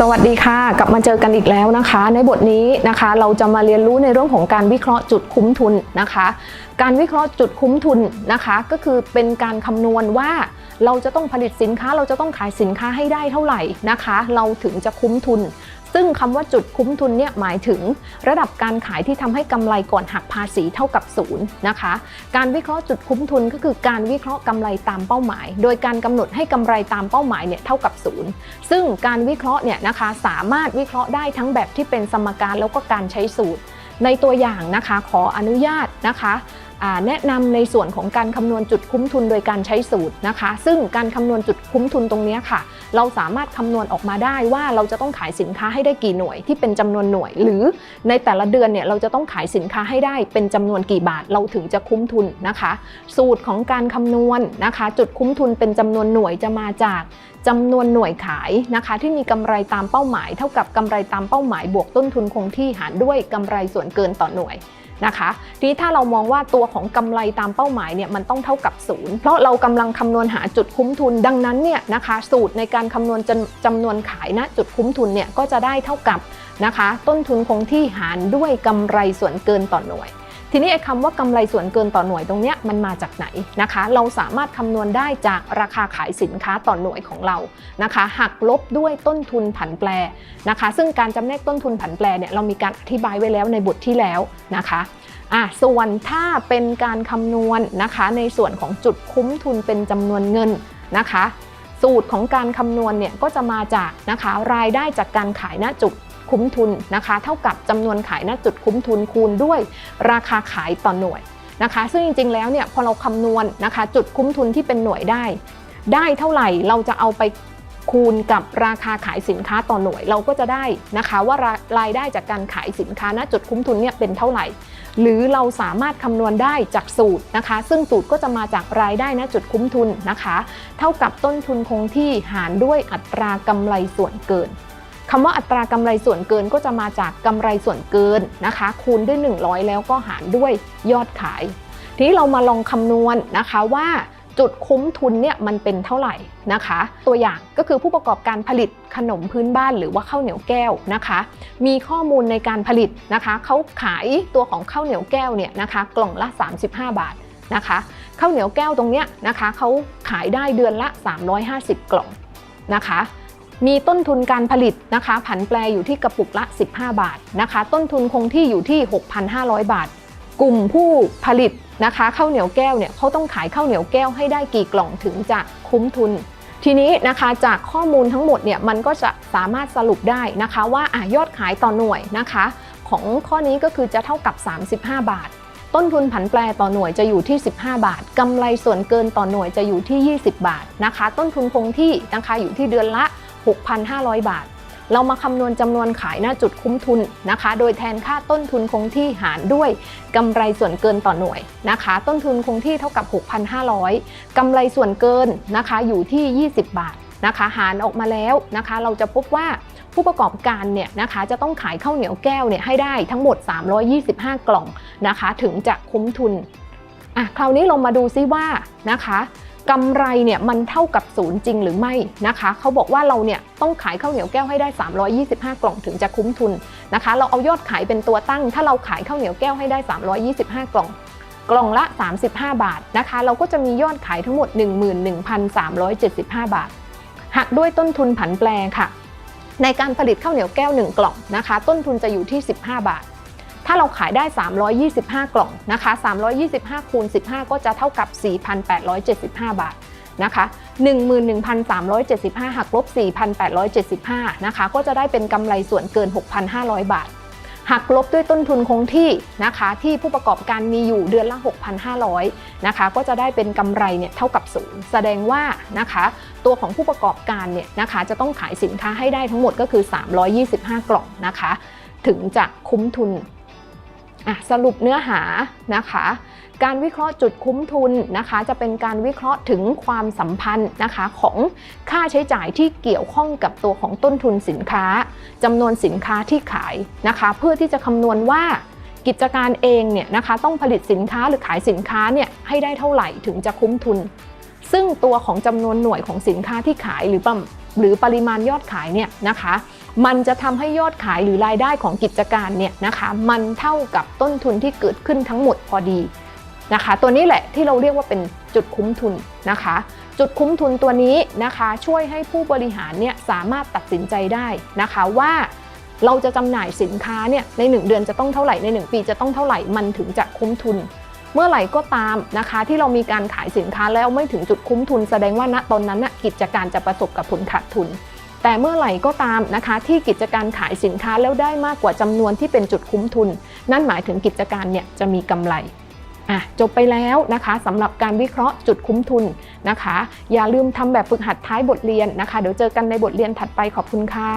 สวัสดีค่ะ กลับมาเจอกันอีกแล้วนะคะ ในบทนี้นะคะเราจะมาเรียนรู้ในเรื่องของการวิเคราะห์จุดคุ้มทุนนะคะ การวิเคราะห์จุดคุ้มทุนนะคะ ก็คือเป็นการคำนวณว่าเราจะต้องผลิตสินค้าเราจะต้องขายสินค้าให้ได้เท่าไหร่นะคะ เราถึงจะคุ้มทุน ซึ่งคำว่าจุดคุ้มทุนเนี่ยหมายถึง ระดับการขายที่ทำให้กำไรก่อนหักภาษีเท่ากับศูนย์นะคะ การวิเคราะห์จุดคุ้มทุนก็คือการวิเคราะห์กำไรตามเป้าหมาย โดยการกำหนดให้กำไรตามเป้าหมายเนี่ยเท่ากับศูนย์ซึ่งการวิเคราะห์เนี่ยนะคะสามารถวิเคราะห์ได้ทั้งแบบที่เป็นสมการแล้วก็การใช้สูตร ในตัวอย่างนะคะขออนุญาตนะคะ แนะนำในส่วนของการคำนวณจุดคุ้มทุนโดยการใช้สูตรนะคะ ซึ่งการคำนวณจุดคุ้มทุนตรงนี้ค่ะ เราสามารถคำนวณออกมาได้ว่าเราจะต้องขายสินค้าให้ได้กี่หน่วยที่เป็นจำนวนหน่วย หรือในแต่ละเดือนเนี่ยเราจะต้องขายสินค้าให้ได้เป็นจำนวนกี่บาทเราถึงจะคุ้มทุนนะคะ สูตรของการคำนวณนะคะ จุดคุ้มทุนเป็นจำนวนหน่วยจะมาจากจำนวนหน่วยขายนะคะ ที่มีกำไรตามเป้าหมาย เท่ากับกำไรตามเป้าหมายบวกต้นทุนคงที่หารด้วยกำไรส่วนเกินต่อหน่วย นะคะทีนี้ถ้าเรามองว่าตัวของกำไรตามเป้าหมายเนี่ยมันต้องเท่ากับศูนย์เพราะเรากำลังคำนวณหาจุดคุ้มทุนดังนั้นเนี่ยนะคะสูตรในการคำนวณจำจำนวนขายณจุดคุ้มทุนเนี่ยก็จะได้เท่ากับนะคะ ต้นทุนคงที่หารด้วยกำไรส่วนเกินต่อหน่วย ทีนี้ไอ้คำว่ากำไรส่วนเกินต่อหน่วยตรงเนี้ยมันมาจากไหนนะคะ เราสามารถคำนวณได้จากราคาขายสินค้าต่อหน่วยของเรานะคะ หักลบด้วยต้นทุนผันแปรนะคะ ซึ่งการจำแนกต้นทุนผันแปรเนี่ยเรามีการอธิบายไว้แล้วในบทที่แล้วนะคะอะส่วนถ้าเป็นการคำนวณนะคะ ในส่วนของจุดคุ้มทุนเป็นจำนวนเงินนะคะ สูตรของการคำนวณเนี่ยก็จะมาจากนะคะ รายได้จากการขายณจุด คุ้มทุนนะคะ เท่ากับจำนวนขายณจุดคุ้มทุนคูณด้วย ราคาขายต่อหน่วยนะคะ ซึ่งจริงๆแล้วเนี่ยพอเราคำนวณนะคะ จุดคุ้มทุนที่เป็นหน่วยได้ ได้เท่าไหร่เราจะเอาไปคูณกับราคาขายสินค้าต่อหน่วยเราก็จะได้นะคะว่ารารายได้จากการขายสินค้าณจุดคุ้มทุนเนี่ยเป็นเท่าไหร่ หรือเราสามารถคำนวณได้จากสูตรนะคะ ซึ่งสูตรก็จะมาจากรายได้ณจุดคุ้มทุนนะคะ เท่ากับต้นทุนคงที่หารด้วยอัตรากำไรส่วนเกิน คำว่าอัตรากำไรส่วนเกินก็จะมาจากกำไรส่วนเกินนะคะ คูณด้วย 100 แล้วก็หารด้วยยอดขาย ทีนี้เรามาลองคำนวณนะคะว่าจุดคุ้มทุนเนี่ยมันเป็นเท่าไหร่นะคะ ตัวอย่างก็คือผู้ประกอบการผลิตขนมพื้นบ้านหรือว่าข้าวเหนียวแก้วนะคะ มีข้อมูลในการผลิตนะคะเขาขายตัวของข้าวเหนียวแก้วเนี่ยนะคะ กล่องละ 35 บาทนะคะข้าวเหนียวแก้วตรงเนี้ยนะคะเขาขายได้เดือนละ 350 กล่องนะคะ มีต้นทุนการผลิตนะคะ ผันแปรอยู่ที่กระปุกละ 15 บาทนะคะ ต้นทุนคงที่อยู่ที่ 6,500 บาท กลุ่มผู้ผลิตนะคะข้าวเหนียวแก้วเนี่ยเขาต้องขายข้าวเหนียวแก้วให้ได้กี่กล่องถึงจะคุ้มทุน ทีนี้นะคะจากข้อมูลทั้งหมดเนี่ยมันก็จะสามารถสรุปได้นะคะว่าอะยอดขายต่อหน่วยนะคะ ของข้อนี้ก็คือจะเท่ากับ 35 บาท ต้นทุนผันแปรต่อหน่วยจะอยู่ที่ 15 บาทกำไรส่วนเกินต่อหน่วยจะอยู่ที่ 20 บาทนะคะ ต้นทุนคงที่นะคะอยู่ที่เดือนละ 6,500 บาท เรามาคำนวณจำนวนขายหน้าจุดคุ้มทุนนะคะ โดยแทนค่าต้นทุนคงที่หารด้วยกำไรส่วนเกินต่อหน่วยนะคะ ต้นทุนคงที่เท่ากับ 6,500 กำไรส่วนเกินนะคะอยู่ที่ 20 บาทนะคะหารออกมาแล้วนะคะ เราจะพบว่าผู้ประกอบการเนี่ยนะคะจะต้องขายข้าวเหนียวแก้วเนี่ยให้ได้ทั้งหมด 325 กล่องนะคะ ถึงจะคุ้มทุนอะคราวนี้เรามาดูซิว่านะคะ กำไรเนี่ยมันเท่ากับศูนย์จริงหรือไม่นะคะเขาบอกว่าเราเนี่ยต้องขายข้าวเหนียวแก้วให้ได้ 325 กล่องถึงจะคุ้มทุนนะคะ เราเอายอดขายเป็นตัวตั้ง ถ้าเราขายข้าวเหนียวแก้วให้ได้ 325 กล่อง กล่องละ 35 บาทนะคะ เราก็จะมียอดขายทั้งหมด 11,375 บาทหักด้วยต้นทุนผันแปรค่ะ ในการผลิตข้าวเหนียวแก้ว 1 กล่องนะคะ ต้นทุนจะอยู่ที่ 15 บาท ถ้าเราขายได้ 325 กล่องนะคะ 325 คูณ 15 ก็จะเท่ากับ 4,875 บาทนะคะ11,375 หักลบ 4,875 นะคะ ก็จะได้เป็นกำไรส่วนเกิน 6,500 บาท หักลบด้วยต้นทุนคงที่นะคะ ที่ผู้ประกอบการมีอยู่เดือนละ 6,500 นะคะ ก็จะได้เป็นกำไรเนี่ยเท่ากับศูนย์แสดงว่านะคะ ตัวของผู้ประกอบการเนี่ยนะคะ จะต้องขายสินค้าให้ได้ทั้งหมดก็คือ 325 กล่องนะคะ ถึงจะคุ้มทุน อะสรุปเนื้อหานะคะ การวิเคราะห์จุดคุ้มทุนนะคะ จะเป็นการวิเคราะห์ถึงความสัมพันธ์นะคะของค่าใช้จ่ายที่เกี่ยวข้องกับตัวของต้นทุนสินค้าจำนวนสินค้าที่ขายนะคะ เพื่อที่จะคำนวณว่ากิจการเองเนี่ยนะคะต้องผลิตสินค้าหรือขายสินค้าเนี่ยให้ได้เท่าไหร่ถึงจะคุ้มทุน ซึ่งตัวของจำนวนหน่วยของสินค้าที่ขายหรือปหรือปริมาณยอดขายเนี่ยนะคะ มันจะทำให้ยอดขายหรือรายได้ของกิจการเนี่ยนะคะมันเท่ากับต้นทุนที่เกิดขึ้นทั้งหมดพอดีนะคะ ตัวนี้แหละที่เราเรียกว่าเป็นจุดคุ้มทุนนะคะ จุดคุ้มทุนตัวนี้นะคะ ช่วยให้ผู้บริหารเนี่ยสามารถตัดสินใจได้นะคะว่าเราจะจำหน่ายสินค้าเนี่ยใน 1 เดือนจะต้องเท่าไหร่ใน 1 ปีจะต้องเท่าไหร่มันถึงจะคุ้มทุน เมื่อไหร่ก็ตามนะคะ ที่เรามีการขายสินค้าแล้วไม่ถึงจุดคุ้มทุน แสดงว่าณตอนนั้นน่ะกิจการจะประสบกับผลขาดทุน แต่เมื่อไหร่ก็ตามนะคะ ที่กิจการขายสินค้าแล้วได้มากกว่าจำนวนที่เป็นจุดคุ้มทุน นั่นหมายถึงกิจการเนี่ยจะมีกำไรอะจบไปแล้วนะคะสำหรับการวิเคราะห์จุดคุ้มทุนนะคะ อย่าลืมทำแบบฝึกหัดท้ายบทเรียนนะคะ เดี๋ยวเจอกันในบทเรียนถัดไปขอบคุณค่ะ